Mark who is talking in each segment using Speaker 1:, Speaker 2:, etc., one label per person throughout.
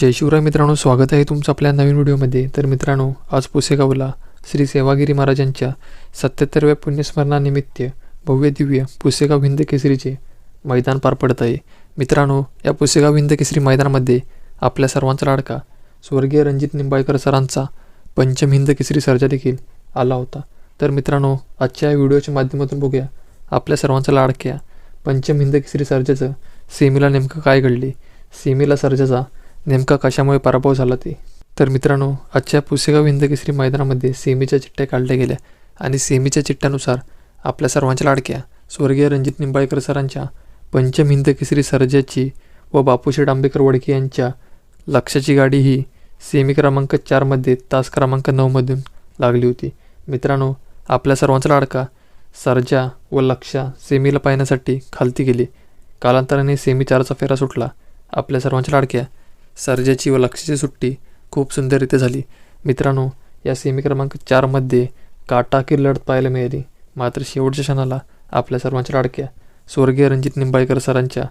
Speaker 1: जय शिवराय मित्रांनो स्वागत आहे तुमचं आपल्या नवीन व्हिडिओमध्ये. तर मित्रांनो आज पुसेगावला श्री सेवागिरी महाराजांच्या सत्याहत्तरव्या पुण्यस्मरणानिमित्त भव्य दिव्य पुसेगाव हिंद केसरीचे मैदान पार पडत आहे. मित्रांनो या पुसेगाव हिंद केसरी मैदानामध्ये आपल्या सर्वांचा लाडका स्वर्गीय रणजित निंबाळकर सरांचा पंचम हिंद केसरी सर्जा देखील आला होता. तर मित्रांनो आजच्या या व्हिडिओच्या माध्यमातून बघूया आपल्या सर्वांचा लाडक्या पंचम हिंद केसरी सर्जाचं सेमीला नेमकं काय घडले? सेमीला सर्जाचा नेमका कशामुळे पराभव झाला ते? तर मित्रांनो आजच्या पुसेगाव हिंदकेसरी मैदानामध्ये सेमीच्या चिठ्ठ्या काढल्या गेल्या आणि सेमीच्या चिठ्ठ्यानुसार आपल्या सर्वांच्या लाडक्या स्वर्गीय रणजित निंबाळकर सरांच्या पंचम हिंदकेसरी सर्जाची व बापूशेठ आंबेकर वडके यांच्या लक्षाची गाडी ही सेमी क्रमांक चारमध्ये तास क्रमांक नऊमधून लागली होती. मित्रांनो आपल्या सर्वांचा लाडका सर्जा व लक्षा सेमीला पाहण्यासाठी खालती गेली. कालांतराने सेमी चारचा फेरा सुटला. आपल्या सर्वांच्या लाडक्या सर्जाची व लक्षाची सुट्टी खूप सुंदररीत्या झाली. मित्रांनो या सेमी क्रमांक चारमध्ये काटाकीर लढत पाहायला मिळाली. मात्र शेवटच्या क्षणाला आपल्या सर्वांच्या लाडक्या स्वर्गीय रणजित निंबाळकर सरांच्या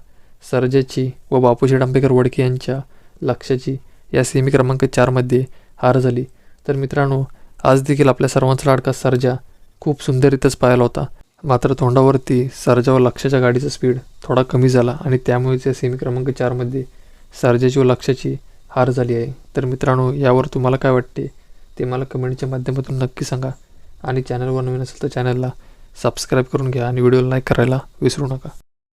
Speaker 1: सर्जाची व बापूजी डांबेकर वडके यांच्या लक्षाची या सेमी क्रमांक चारमध्ये हार झाली. तर मित्रांनो आज देखील आपल्या सर्वांचा लाडका सर्जा खूप सुंदररीत्याच पाहायला होता. मात्र तोंडावरती सर्जा व लक्षाच्या गाडीचा स्पीड थोडा कमी झाला आणि त्यामुळेच या सेमी क्रमांक चारमध्ये सर्जाची व लक्षाची हार झाली आहे. तर मित्रांनो यावर तुम्हाला काय वाटते? ते मला कमेंटच्या माध्यमातून नक्की सांगा. आणि चॅनलवर नवीन असेल तर चॅनलला सबस्क्राईब करून घ्या आणि व्हिडिओला लाईक करायला विसरू नका.